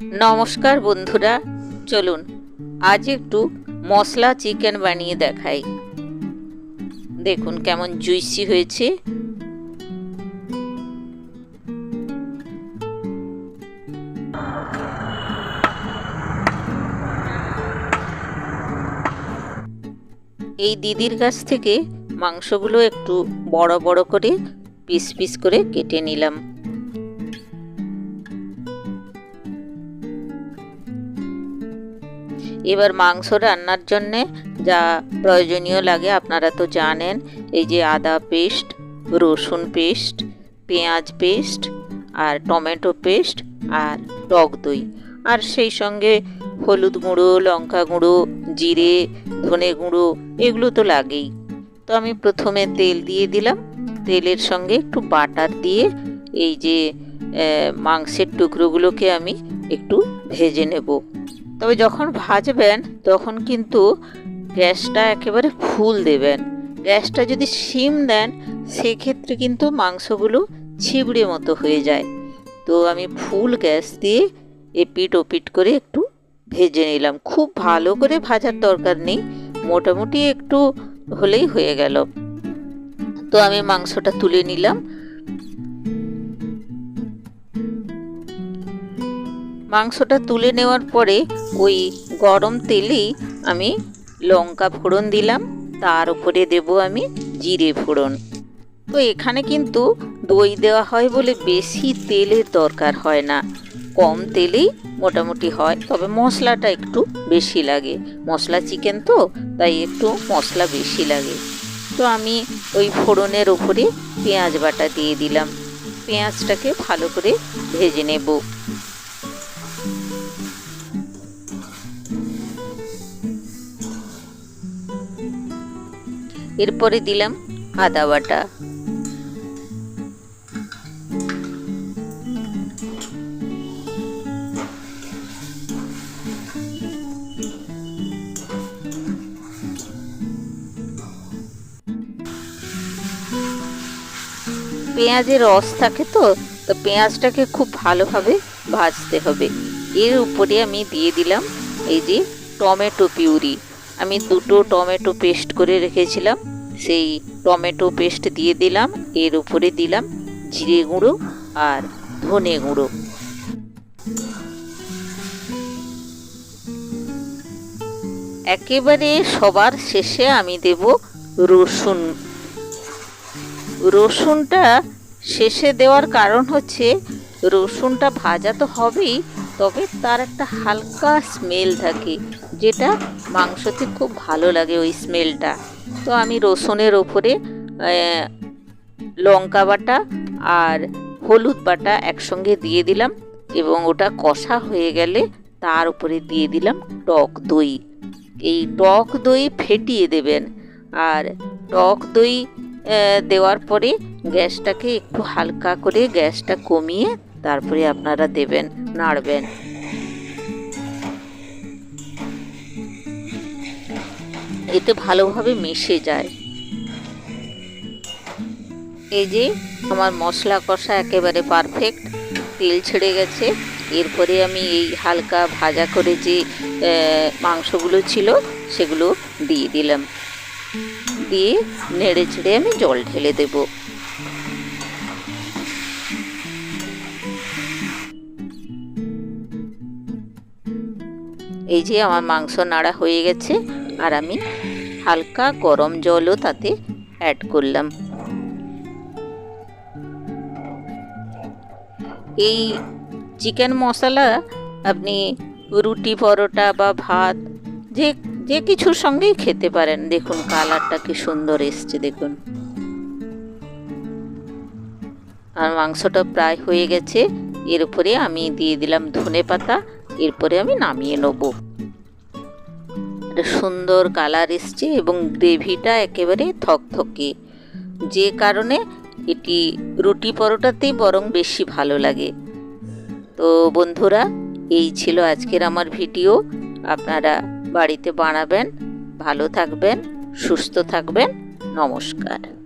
নমস্কার বন্ধুরা, চলুন আজ একটু মশলা চিকেন বানিয়ে দেখাই। দেখুন কেমন জুইসি হয়েছে। এই দিদির কাছ থেকে মাংসগুলো একটু বড় বড় করে পিস পিস করে কেটে নিলাম। এবার মাংস রান্নার জন্যে যা প্রয়োজনীয় লাগে আপনারা তো জানেন, এই যে আদা পেস্ট, রসুন পেস্ট, পেঁয়াজ পেস্ট আর টমেটো পেস্ট আর টক দই। আর সেই সঙ্গে হলুদ গুঁড়ো, লঙ্কা গুঁড়ো, জিরে, ধনে গুঁড়ো এগুলো তো লাগেই। তো আমি প্রথমে তেল দিয়ে দিলাম। তেলের সঙ্গে একটু বাটার দিয়ে এই যে মাংসের টুকরোগুলোকে আমি একটু ভেজে নেব। তবে যখন ভাজবেন, তখন কিন্তু গ্যাসটা একেবারে ফুল দেবেন। গ্যাসটা যদি সিম দেন, সেক্ষেত্রে কিন্তু মাংসগুলো ছিবড়ে মতো হয়ে যায়। তো আমি ফুল গ্যাস দিয়ে এপিট ওপিট করে একটু ভেজে নিলাম। খুব ভালো করে ভাজার দরকার নেই, মোটামুটি একটু হলেই হয়ে গেল। তো আমি মাংসটা তুলে নিলাম। মাংসটা তুলে নেওয়ার পরে ওই গরম তেলেই আমি লঙ্কা ফোড়ন দিলাম, তার উপরে দেব আমি জিরে ফোড়ন। তো এখানে কিন্তু দই দেওয়া হয় বলে বেশি তেলের দরকার হয় না, কম তেলেই মোটামুটি হয়, তবে মশলাটা একটু বেশি লাগে। মশলা চিকেন তো, তাই একটু মশলা বেশি লাগে। তো আমি ওই ফোড়নের ওপরে পেঁয়াজ বাটা দিয়ে দিলাম। পেঁয়াজটাকে ভালো করে ভেজে নেব। এরপরে দিলাম আদা বাটা। পেঁয়াজের রস থাকে তো তো পেঁয়াজটাকে খুব ভালোভাবে ভাজতে হবে। এর উপরে আমি দিয়ে দিলাম এই যে টমেটো পিউরি। আমি দুটো টমেটো পেস্ট করে রেখেছিলাম। সেই টমেটো পেস্ট দিয়ে দিলাম, এর উপরে দিলাম জিরে গুঁড়ো আর ধনে গুঁড়ো। একেবারে সবার শেষে আমি দেব রসুন। রসুনটা শেষে দেওয়ার কারণ হচ্ছে, রসুনটা ভাজা তো হবেই, তবে তার একটা হালকা স্মেল থাকে। যেটা মাংসতে খুব ভালো লাগে ওই স্মেলটা তো আমি রসুনের ওপরে লঙ্কা বাটা আর হলুদ বাটা একসঙ্গে দিয়ে দিলাম এবং ওটা কষা হয়ে গেলে তার উপরে দিয়ে দিলাম টক দই। এই টক দই ফেটিয়ে দেবেন আর টক দই দেওয়ার পরে গ্যাসটাকে একটু হালকা করে গ্যাসটা কমিয়ে তারপরে আপনারা দেবেন, নাড়বেন। এতে ভালোভাবে মিশে যায়। এই যে আমার মশলা কষা একেবারে পারফেক্ট তেল ছেড়ে গেছে। এরপরে আমি এই হালকা ভাজা করে যে মাংসগুলো ছিল, সেগুলো দিয়ে দিলাম। দিয়ে নেড়ে ছেড়ে আমি জল ঢেলে দেব। এই যে আমার মাংস নাড়া হয়ে গেছে। আর আমি হালকা গরম জলও তাতে অ্যাড করলাম। এই চিকেন মশলা আপনি রুটি পরোটা বা ভাত যে যে কিছুর সঙ্গেই খেতে পারেন। দেখুন কালারটা কি সুন্দর এসছে, দেখুন। আর মাংসটা প্রায় হয়ে গেছে। এর উপরে আমি দিয়ে দিলাম ধনে পাতা এরপরে আমি নামিয়ে নেব। সুন্দর কালার এসছে এবং গ্রেভিটা একেবারে থকথকে। যে কারণে এটি রুটি পরোটাতেই বরং বেশি ভালো লাগে। তো বন্ধুরা, এই ছিল আজকের আমার ভিডিও। আপনারা বাড়িতে বানাবেন, ভালো থাকবেন, সুস্থ থাকবেন। নমস্কার।